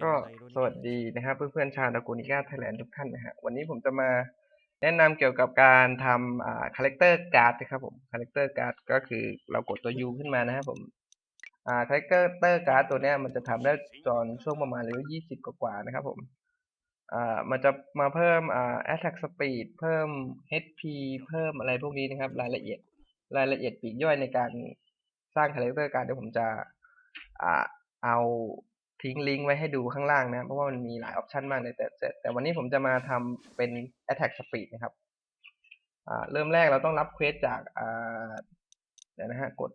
ก็สวัสดีนะครับเพื่อนๆชาวดากูนิก้าไทยแลนด์ทุกท่านนะฮะวันนี้ผมจะมาแนะนำเกี่ยวกับการทำอ่าคาแรคเตอร์การ์ดนะครับผมคาแรคเตอร์การ์ดก็คือเรากดตัว U ขึ้นมานะครับผมอ่าคาแรคเตอร์การ์ดตัวเนี้ยมันจะทำได้ตอนช่วงประมาณเลเวลยี่สิบกว่าๆนะครับผมอ่ามันจะมาเพิ่มอ่า attack speed เพิ่ม HP เพิ่มอะไรพวกนี้นะครับ รายละเอียดรายละเอียดปีกย่อยในการสร้างคาแรคเตอร์การ์ดเดี๋ยวผมจะอ่าเอา ทิ้งลิงก์ไว้ให้ดูข้างล่างนะ เพราะว่ามันมีหลายออปชันมากเลยแต่แต่แต่วันนี้ผมจะมาทำเป็น attack speed นะครับอ่าเริ่มแรกเราต้องรับเควสจากอ่าเดี๋ยวนะฮะกด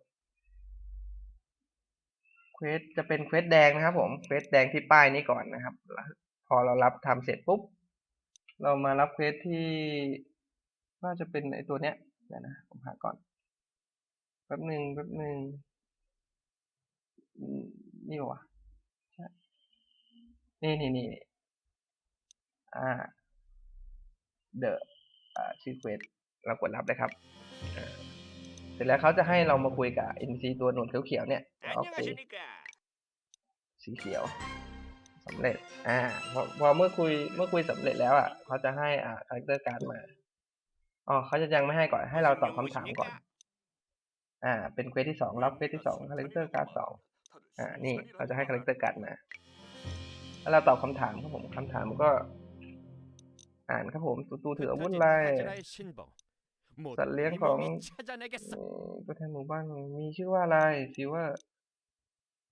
เควสจะเป็นเควสแดงนะครับ ผมเควสแดงที่ป้ายนี้ก่อนนะครับ พอเรารับทำเสร็จปุ๊บ เรามารับเควสที่ว่าจะเป็นไอตัวเนี้ยเดี๋ยวนะผมหาก่อนแป๊บหนึ่งแป๊บหนึ่งนี่วะใช่ นี่นี่นี่อ่า the อ่าชื่อเควสเรากดรับเลยครับเสร็จแล้วเขาจะให้เรามาคุยกับเอ็นซีตัวหนวดเขียวๆเนี่ยโอเคสีเขียวสำเร็จ อ่า พอพอเมื่อคุยเมื่อคุยสำเร็จแล้วอะเขาจะให้อ่าคาแรคเตอร์การ์ดมาอ๋อเขาจะยังไม่ให้ก่อนให้เราตอบคำถามก่อน อ่า เป็นเควสที่สองรับเควสที่สองคาแรคเตอร์การ์ดสองอ่า นี่เขาจะให้คาแรคเตอร์การ์ดมา เราตอบคำถามครับผมคำถามก็ อ่านครับผมตูตูถืออาวุธอะไรสัตว์เลี้ยงของตัวแทนหมู่บ้านมีชื่อว่าอะไรซิว่า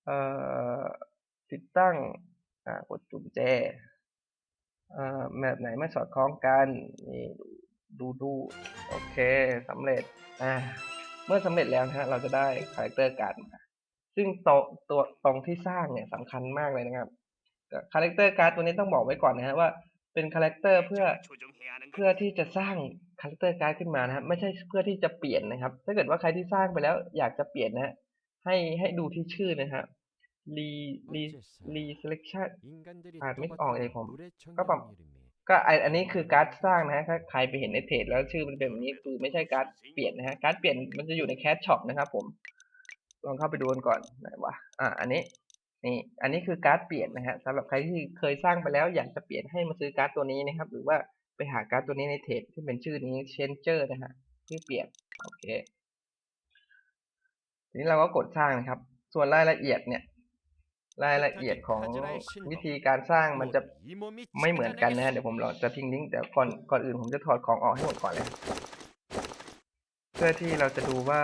เอ่อติดตั้ง อ่ากดจุ่มแจเอ่อแบบไหนไม่สอดคล้องกันนี่ดูดูโอเคสำเร็จอ่าเมื่อสำเร็จแล้วนฮะเราจะได้คาแรคเตอร์การ์ดมาซึ่งตัวตรงที่สร้างเนี่ยสำคัญมากเลยนะครับ คาแรคเตอร์การ์ดตัวนี้ต้องบอกไว้ก่อนนะฮะว่าเป็นคาแรคเตอร์เพื่อเพื่อที่จะสร้างคาแรคเตอร์การ์ดขึ้นมานะครับไม่ใช่เพื่อที่จะเปลี่ยนนะครับ ถ้าเกิดว่าใครที่สร้างไปแล้วอยากจะเปลี่ยนนะให้ให้ดูที่ชื่อนะฮะรีรีรีเซเลคชั่นอาจไม่ออกเลยผม ก็ปรับก็ไออันนี้คือการ์ดสร้างนะฮะถ้าใครไปเห็นในเทรดแล้วชื่อมันเป็นแบบนี้คือไม่ใช่การ์ดเปลี่ยนนะฮะการ์ดเปลี่ยนมันจะอยู่ในแคชช็อปนะครับผมลองเข้าไปดูกันก่อนไหนวะอ่าอันนี้ นี่อันนี้คือการ์ดเปลี่ยนนะฮะสำหรับใครที่เคยสร้างไปแล้วอยากจะเปลี่ยนให้มาซื้อการ์ดตัวนี้นะครับ หรือว่าไปหาการ์ดตัวนี้ในเทรดที่เป็นชื่อนี้เชนเจอร์นะฮะชื่อเปลี่ยนโอเคทีนี้เราก็กดสร้างนะครับ ส่วนรายละเอียดเนี่ย รายละเอียดของวิธีการสร้างมันจะไม่เหมือนกันนะฮะเดี๋ยวผมจะทิ้งลิงก์แต่ก่อนก่อนอื่นผมจะถอดของออกให้หมดก่อนเลยเพื่อที่เราจะดูว่า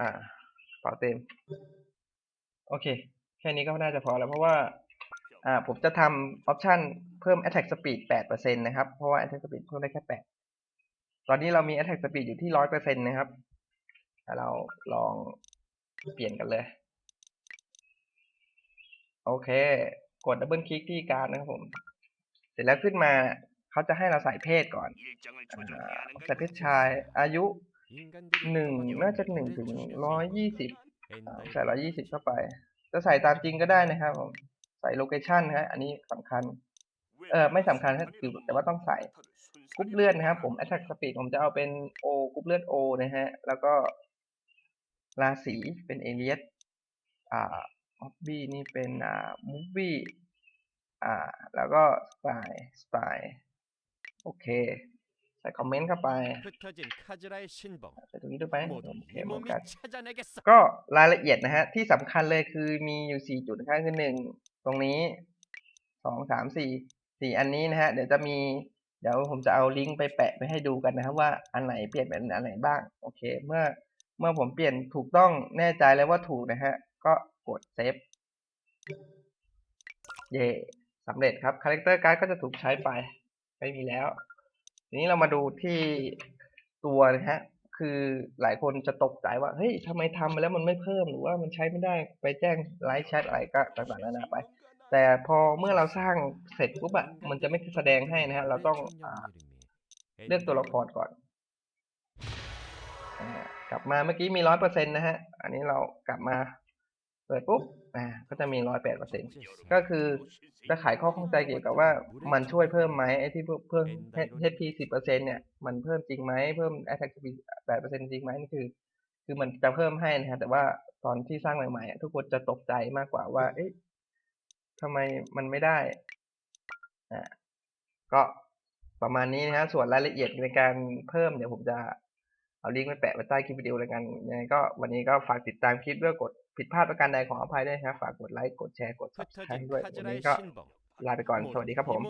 อ่าเป่าเต็ม โอเค แค่นี้ก็น่าจะพอแล้วเพราะว่าอ่าผมจะทำออปชันเพิ่ม attack speed 8%นะครับ เพราะว่า attack speed เพิ่มได้แค่ 8 ตอนนี้เรามี attack speed อยู่ที่ 100%นะครับ เราลองเปลี่ยนกันเลย โอเค กดดับเบิลคลิกที่การนะครับผม เสร็จแล้วขึ้นมาเขาจะให้เราใส่เพศก่อนใส่เพศชายอายุหนึ่งน่าจะหนึ่งถึงร้อยยี่สิบ ใส่ร้อยี่สิบเข้าไป จะใส่ตามจริงก็ได้นะครับผม ใส่โลเคชันนะฮะอันนี้สำคัญ เออไม่สำคัญครับคือแต่ว่าต้องใส่กรุ๊ปเลือดนะครับ ผม attack speed ผมจะเอาเป็น O กรุ๊ปเลือด O นะฮะ แล้วก็ราศีเป็นเอเลียสอ่าออบบี้นี่เป็นอ่ามูฟวี่อ่า แล้วก็สไตล์สไตล์โอเค ใส่คอมเมนต์เข้าไป 흩어진 카즈라의 신봉. ใส่ตรงนี้ด้วยไหม 모두 โอเค 이 เหมือน 몸이 กัน 찾아내겠어. ก็รายละเอียดนะฮะ ที่สำคัญเลยคือมีอยู่สี่จุดนะครับคือหนึ่งตรงนี้สองสามสี่สี่อันนี้นะฮะ เดี๋ยวจะมี เดี๋ยวผมจะเอาลิงก์ไปแปะไปให้ดูกันนะครับว่าอันไหนเปลี่ยนเป็นอันไหนบ้าง โอเค เมื่อเมื่อผมเปลี่ยนถูกต้องแน่ใจแล้วว่าถูกนะฮะ ก็กดเซฟ เย่สำเร็จครับคาแรคเตอร์การ์ดก็จะถูกใช้ไป ไม่มีแล้ว ทีนี้เรามาดูที่ตัวนะฮะ คือหลายคนจะตกใจว่า เฮ้ยทำไมทำไปแล้วมันไม่เพิ่มหรือว่ามันใช้ไม่ได้ไปแจ้งไลฟ์แชทอะไรก็ต่างๆนานาไป แต่พอเมื่อเราสร้างเสร็จปุ๊บอะมันจะไม่แสดงให้นะฮะ เราต้องอเลือกตัวละครก่อนกลับมาเมื่อกี้มีร้อยเปอร์เซ็นต์นะฮะ อันนี้เรากลับมา เปิดปุ๊บอ่าก็จะมีร้อยแปดเปอร์เซ็นต์ก็คือจะขายข้อข้องใจเกี่ยวกับว่ามันช่วยเพิ่มไหมไอ้ที่เพิ่มเพิ่ม HP สิบเปอร์เซ็นต์เนี่ยมันเพิ่มจริงไหมเพิ่ม Attack Speed แปดเปอร์เซ็นต์จริงไหมนี่คือ คือมันจะเพิ่มให้นะฮะแต่ว่าตอนที่สร้างใหม่ๆอะทุกคนจะตกใจมากกว่าว่า เอ๊ะทำไมมันไม่ได้อ่าก็ประมาณนี้นะฮะส่วนรายละเอียดในการเพิ่มเดี๋ยวผมจะเอาลิงก์ไปแปะไว้ใต้คลิปวิดีโอแล้วกันยังไงก็วันนี้ก็ฝากติดตามคลิปด้วยกด ผิดพลาดประการใดขออภัยด้วยครับ ฝากกดไลค์ กดแชร์ กดซับสไครต์ด้วย วันนี้ก็ลาไปก่อน สวัสดีครับผม